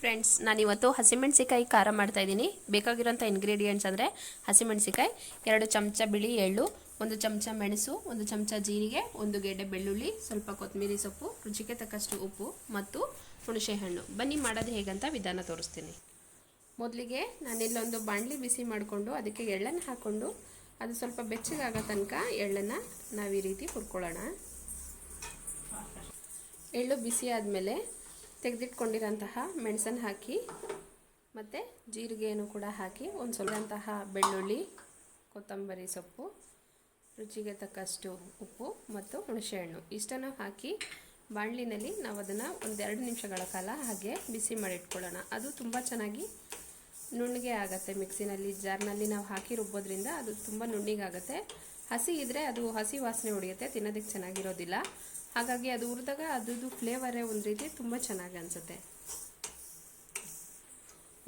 Friends ನಾನಿವತ್ತು ಹಸಿಮೆಣಸಿಕಾಯಿ ಖಾರ ಮಾಡ್ತಾ ಇದ್ದೀನಿ. ಬೇಕಾಗಿರೋಂಥ ಇಂಗ್ರೀಡಿಯೆಂಟ್ಸ್ ಅಂದರೆ ಹಸಿಮೆಣಸಿಕಾಯಿ ಎರಡು ಚಮಚ ಬಿಳಿ ಎಳ್ಳು, ಒಂದು ಚಮಚ ಮೆಣಸು, ಒಂದು ಚಮಚ ಜೀರಿಗೆ, ಒಂದು ಗೆಡ್ಡೆ ಬೆಳ್ಳುಳ್ಳಿ, ಸ್ವಲ್ಪ ಕೊತ್ತಂಬರಿ ಸೊಪ್ಪು, ರುಚಿಗೆ ತಕ್ಕಷ್ಟು ಉಪ್ಪು ಮತ್ತು ಹುಣಸೆಹಣ್ಣು. ಬನ್ನಿ ಮಾಡೋದು ಹೇಗಂತ ವಿಧಾನ ತೋರಿಸ್ತೀನಿ. ಮೊದಲಿಗೆ ನಾನಿಲ್ಲೊಂದು ಬಾಣಲಿ ಬಿಸಿ ಮಾಡಿಕೊಂಡು ಅದಕ್ಕೆ ಎಳ್ಳನ್ನು ಹಾಕ್ಕೊಂಡು ಅದು ಸ್ವಲ್ಪ ಬೆಚ್ಚಗಾಗೋ ತನಕ ಎಳ್ಳನ್ನು ನಾವು ಈ ರೀತಿ ಹುರ್ಕೊಳ್ಳೋಣ. ಎಳ್ಳು ಬಿಸಿ ಆದಮೇಲೆ ತೆಗೆದಿಟ್ಕೊಂಡಿರೋಂತಹ ಮೆಣಸನ್ನು ಹಾಕಿ, ಮತ್ತು ಜೀರಿಗೆಯನ್ನು ಕೂಡ ಹಾಕಿ ಒಂದು ಸ್ವಲ್ಪಂತಹ ಬೆಳ್ಳುಳ್ಳಿ, ಕೊತ್ತಂಬರಿ ಸೊಪ್ಪು, ರುಚಿಗೆ ತಕ್ಕಷ್ಟು ಉಪ್ಪು ಮತ್ತು ಹುಣಸೆಹಣ್ಣು. ಇಷ್ಟನ್ನು ಹಾಕಿ ಬಾಣಲಿನಲ್ಲಿ ನಾವು ಅದನ್ನು ಒಂದೆರಡು ನಿಮಿಷಗಳ ಕಾಲ ಹಾಗೆ ಬಿಸಿ ಮಾಡಿಟ್ಕೊಳ್ಳೋಣ. ಅದು ತುಂಬ ಚೆನ್ನಾಗಿ ನುಣ್ಣಗೆ ಆಗುತ್ತೆ ಮಿಕ್ಸಿನಲ್ಲಿ, ಜಾರ್ನಲ್ಲಿ ನಾವು ಹಾಕಿ ರುಬ್ಬೋದ್ರಿಂದ ಅದು ತುಂಬ ನುಣ್ಣಿಗಾಗುತ್ತೆ. ಹಸಿ ಇದ್ದರೆ ಅದು ಹಸಿ ವಾಸನೆ ಹೊಡೆಯುತ್ತೆ ತಿನ್ನೋದಕ್ಕೆ ಚೆನ್ನಾಗಿರೋದಿಲ್ಲ. ಹಾಗಾಗಿ ಅದು ಹುರಿದಾಗ ಅದ್ರದ್ದು ಫ್ಲೇವರೇ ಒಂದು ರೀತಿ ತುಂಬ ಚೆನ್ನಾಗಿ ಅನಿಸುತ್ತೆ.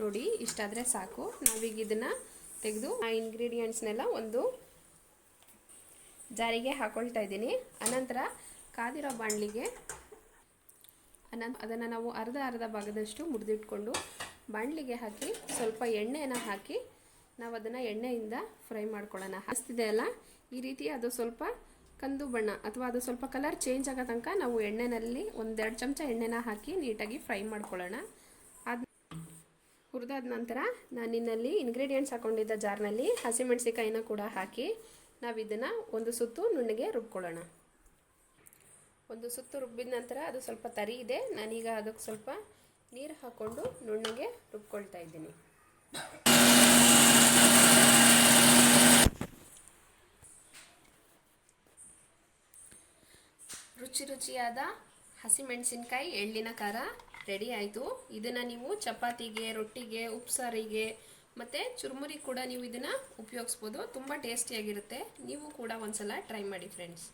ನೋಡಿ ಇಷ್ಟಾದರೆ ಸಾಕು. ನಾವೀಗ ಇದನ್ನು ತೆಗೆದು ಆ ಇಂಗ್ರೀಡಿಯೆಂಟ್ಸ್ನೆಲ್ಲ ಒಂದು ಜಾರಿಗೆ ಹಾಕೊಳ್ತಾ ಇದ್ದೀನಿ. ಅನಂತರ ಕಾದಿರೋ ಬಾಣಲಿಗೆ ಅನಂತ ಅದನ್ನು ನಾವು ಅರ್ಧ ಅರ್ಧ ಭಾಗದಷ್ಟು ಮುರಿದಿಟ್ಕೊಂಡು ಬಾಣಲಿಗೆ ಹಾಕಿ ಸ್ವಲ್ಪ ಎಣ್ಣೆನ ಹಾಕಿ ನಾವು ಅದನ್ನು ಎಣ್ಣೆಯಿಂದ ಫ್ರೈ ಮಾಡ್ಕೊಳ್ಳೋಣ. ಹಸ್ತಿದೆ ಅಲ್ಲ? ಈ ರೀತಿ ಅದು ಸ್ವಲ್ಪ ಕಂದು ಬಣ್ಣ ಅಥವಾ ಅದು ಸ್ವಲ್ಪ ಕಲರ್ ಚೇಂಜ್ ಆಗೋ ತನಕ ನಾವು ಎಣ್ಣೆನಲ್ಲಿ ಒಂದೆರಡು ಚಮಚ ಎಣ್ಣೆನ ಹಾಕಿ ನೀಟಾಗಿ ಫ್ರೈ ಮಾಡ್ಕೊಳ್ಳೋಣ. ಅದು ಹುರಿದಾದ ನಂತರ ನಾನು ಇನ್ನಲ್ಲಿ ಇಂಗ್ರೀಡಿಯೆಂಟ್ಸ್ ಹಾಕೊಂಡಿದ್ದ ಜಾರ್ನಲ್ಲಿ ಹಸಿಮೆಣಸಿಕಾಯಿನ ಕೂಡ ಹಾಕಿ ನಾವು ಇದನ್ನು ಒಂದು ಸುತ್ತು ನುಣ್ಣಗೆ ರುಬ್ಕೊಳ್ಳೋಣ. ಒಂದು ಸುತ್ತು ರುಬ್ಬಿದ ನಂತರ ಅದು ಸ್ವಲ್ಪ ತರಿ ಇದೆ. ನಾನೀಗ ಅದಕ್ಕೆ ಸ್ವಲ್ಪ ನೀರು ಹಾಕ್ಕೊಂಡು ನುಣ್ಣಗೆ ರುಬ್ಕೊಳ್ತಾ ಇದ್ದೀನಿ. ರುಚಿ ರುಚಿಯಾದ ಹಸಿಮೆಣಸಿನ್ಕಾಯಿ, ಎಳ್ಳಿನ ಖಾರ ರೆಡಿ ಆಯಿತು. ಇದನ್ನು ನೀವು ಚಪಾತಿಗೆ, ರೊಟ್ಟಿಗೆ, ಉಪ್ಸಾರಿಗೆ ಮತ್ತು ಚುರುಮುರಿ ಕೂಡ ನೀವು ಇದನ್ನು ಉಪಯೋಗಿಸ್ಬೋದು. ತುಂಬ ಟೇಸ್ಟಿಯಾಗಿರುತ್ತೆ ನೀವು ಕೂಡ ಒಂದ್ಸಲ ಟ್ರೈ ಮಾಡಿ ಫ್ರೆಂಡ್ಸ್